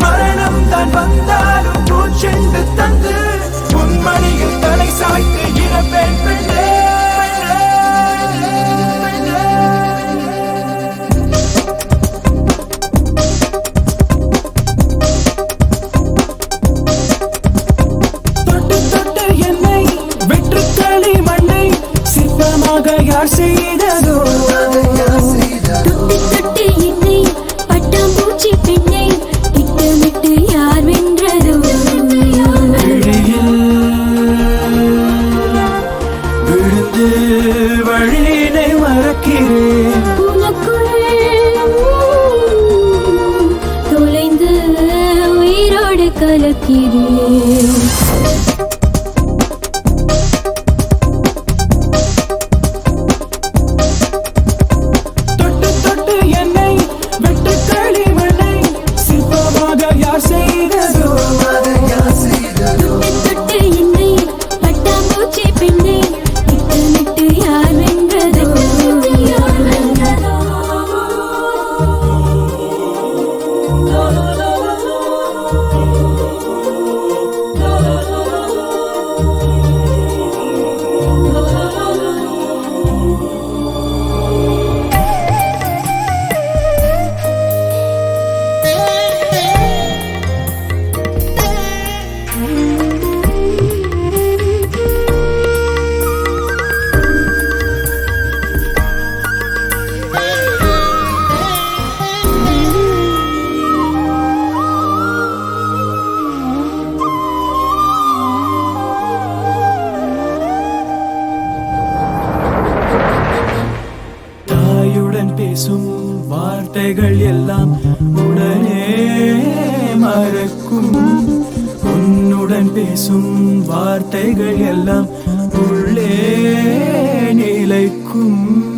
மரணம் தான் வந்தாலும் சிற்பமாக யார் செய்ததோ? தொட்டு என்னை பட்டாம்பூச்சி பெண்ணை திட்டமிட்டு யார் வென்றதோ? விழுந்து வழியினை மறக்கிறேன். தொலைந்து உயிரோடு கலக்கிறேன். சிற்பமாக யார் நான் பேசும் வார்த்தைகள் எல்லாம் உடனே மறக்கும். உன்னுடன் பேசும் வார்த்தைகள் எல்லாம் உள்ளே நிலைக்கும்.